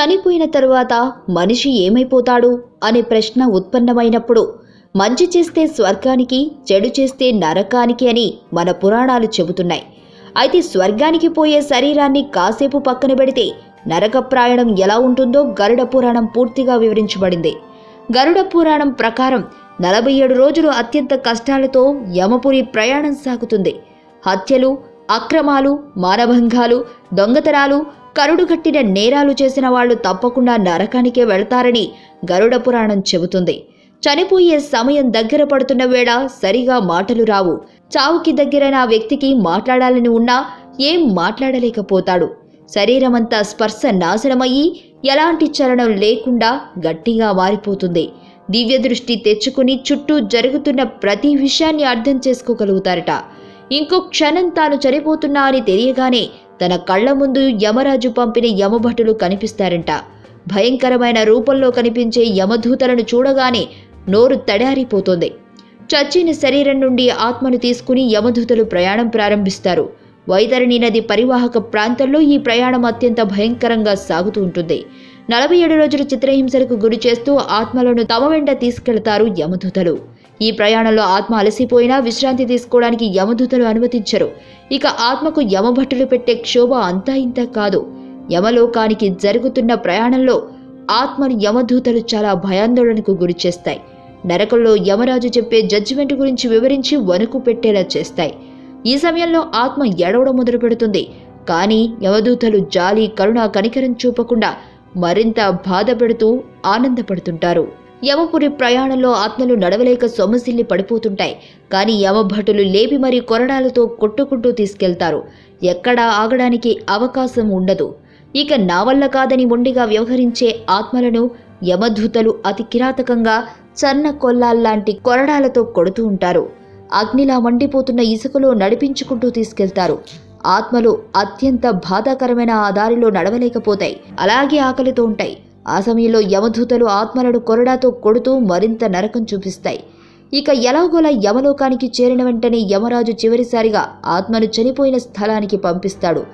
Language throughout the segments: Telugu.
చనిపోయిన తరువాత మనిషి ఏమైపోతాడు అనే ప్రశ్న ఉత్పన్నమైనప్పుడు మంచి చేస్తే స్వర్గానికి చెడు చేస్తే నరకానికి అని మన పురాణాలు చెబుతున్నాయి. అయితే స్వర్గానికి పోయే శరీరాన్ని కాసేపు పక్కన పెడితే నరక ప్రయాణం ఎలా ఉంటుందో గరుడ పురాణం పూర్తిగా వివరించబడింది. గరుడ పురాణం ప్రకారం నలభై ఏడు రోజులు అత్యంత కష్టాలతో యమపురి ప్రయాణం సాగుతుంది. హత్యలు అక్రమాలు మానభంగాలు దొంగతనాలు కరుడు కట్టిన నేరాలు చేసిన వాళ్ళు తప్పకుండా నరకానికే వెళ్తారని గరుడ పురాణం చెబుతుంది. చనిపోయే సమయం దగ్గర పడుతున్న వేళ సరిగా మాటలు రావు. చావుకి దగ్గరైన ఆ వ్యక్తికి మాట్లాడాలని ఉన్నా ఏం మాట్లాడలేకపోతాడు. శరీరమంతా స్పర్శ నాశనమయ్యి ఎలాంటి చలనం లేకుండా గట్టిగా మారిపోతుంది. దివ్య దృష్టి తెచ్చుకుని చుట్టూ జరుగుతున్న ప్రతి విషయాన్ని అర్థం చేసుకోగలుగుతారట. ఇంకో క్షణం తాను చనిపోతున్నా అని తెలియగానే తన కళ్ళ ముందు యమరాజు పంపిన యమభటులు కనిపిస్తారంట. భయంకరమైన రూపంలో కనిపించే యమధూతలను చూడగానే నోరు తడారిపోతుంది. చచ్చిన శరీరం నుండి ఆత్మను తీసుకుని యమధూతలు ప్రయాణం ప్రారంభిస్తారు. వైతరణి నది పరివాహక ప్రాంతంలో ఈ ప్రయాణం అత్యంత భయంకరంగా సాగుతూ ఉంటుంది. నలభై ఏడు రోజుల చిత్రహింసలకు గురి చేస్తూ ఆత్మలను తమ వెంట తీసుకెళ్తారు యమదూతలు. ఈ ప్రయాణంలో ఆత్మ అలసిపోయినా విశ్రాంతి తీసుకోవడానికి యమదూతలు అనుమతించరు. ఇక ఆత్మకు యమభట్టులు పెట్టే క్షోభ అంతా ఇంత కాదు. యమలోకానికి జరుగుతున్న ప్రయాణంలో ఆత్మను యమదూతలు చాలా భయాందోళనకు గురి చేస్తాయి. నరకంలో యమరాజు చెప్పే జడ్జిమెంట్ గురించి వివరించి వణుకు పెట్టేలా చేస్తాయి. ఈ సమయంలో ఆత్మ ఎడవడం మొదలు పెడుతుంది కానీ యమదూతలు జాలి కరుణ కనికరం చూపకుండా మరింత బాధపడుతూ ఆనందపడుతుంటారు. యమపురి ప్రయాణంలో ఆత్మలు నడవలేక సొమ్మసిల్లి పడిపోతుంటాయి. కానీ యమభటులు లేపి మరీ కొరడాలతో కొట్టుకుంటూ తీసుకెళ్తారు. ఎక్కడా ఆగడానికి అవకాశం ఉండదు. ఇక నా వల్ల కాదని మొండిగా వ్యవహరించే ఆత్మలను యమధూతలు అతి కిరాతకంగా చన్న కొల్లాల్లాంటి కొరడాలతో కొడుతూ ఉంటారు. అగ్నిలా మండిపోతున్న ఇసుకలో నడిపించుకుంటూ తీసుకెళ్తారు. ఆత్మలు అత్యంత బాధాకరమైన ఆ దారిలో నడవలేకపోతాయి. అలాగే ఆకలితో ఉంటాయి. ఆ సమయంలో యమధూతలు ఆత్మలను కొరడాతో కొడుతూ మరింత నరకం చూపిస్తాయి. ఇక ఎలాగోలా యమలోకానికి చేరిన వెంటనే యమరాజు చివరిసారిగా ఆత్మను చనిపోయిన స్థలానికి పంపిస్తాడు.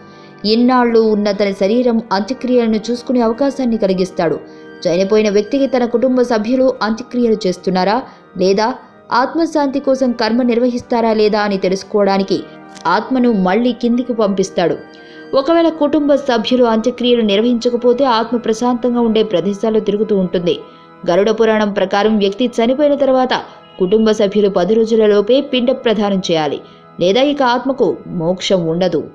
ఇన్నాళ్ళు ఉన్న తన శరీరం అంత్యక్రియలను చూసుకునే అవకాశాన్ని కలిగిస్తాడు. చనిపోయిన వ్యక్తికి తన కుటుంబ సభ్యులు అంత్యక్రియలు చేస్తున్నారా? లేదా ఆత్మశాంతి కోసం కర్మ నిర్వహిస్తారా లేదా అని తెలుసుకోవడానికి ఆత్మను మళ్ళీ కిందికి పంపిస్తాడు. ఒకవేళ కుటుంబ సభ్యులు అంత్యక్రియలు నిర్వహించకపోతే ఆత్మ ప్రశాంతంగా ఉండే ప్రదేశాల్లో తిరుగుతూ ఉంటుంది. గరుడ పురాణం ప్రకారం వ్యక్తి చనిపోయిన తర్వాత కుటుంబ సభ్యులు పది రోజులలోపే పిండ ప్రదానం చేయాలి. లేదా ఇక ఆత్మకు మోక్షం ఉండదు.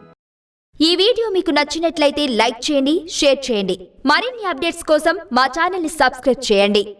ఈ వీడియో మీకు నచ్చినట్లయితే లైక్ చేయండి షేర్ చేయండి. మరిన్ని అప్డేట్స్ కోసం మా ఛానల్ని సబ్స్క్రైబ్ చేయండి.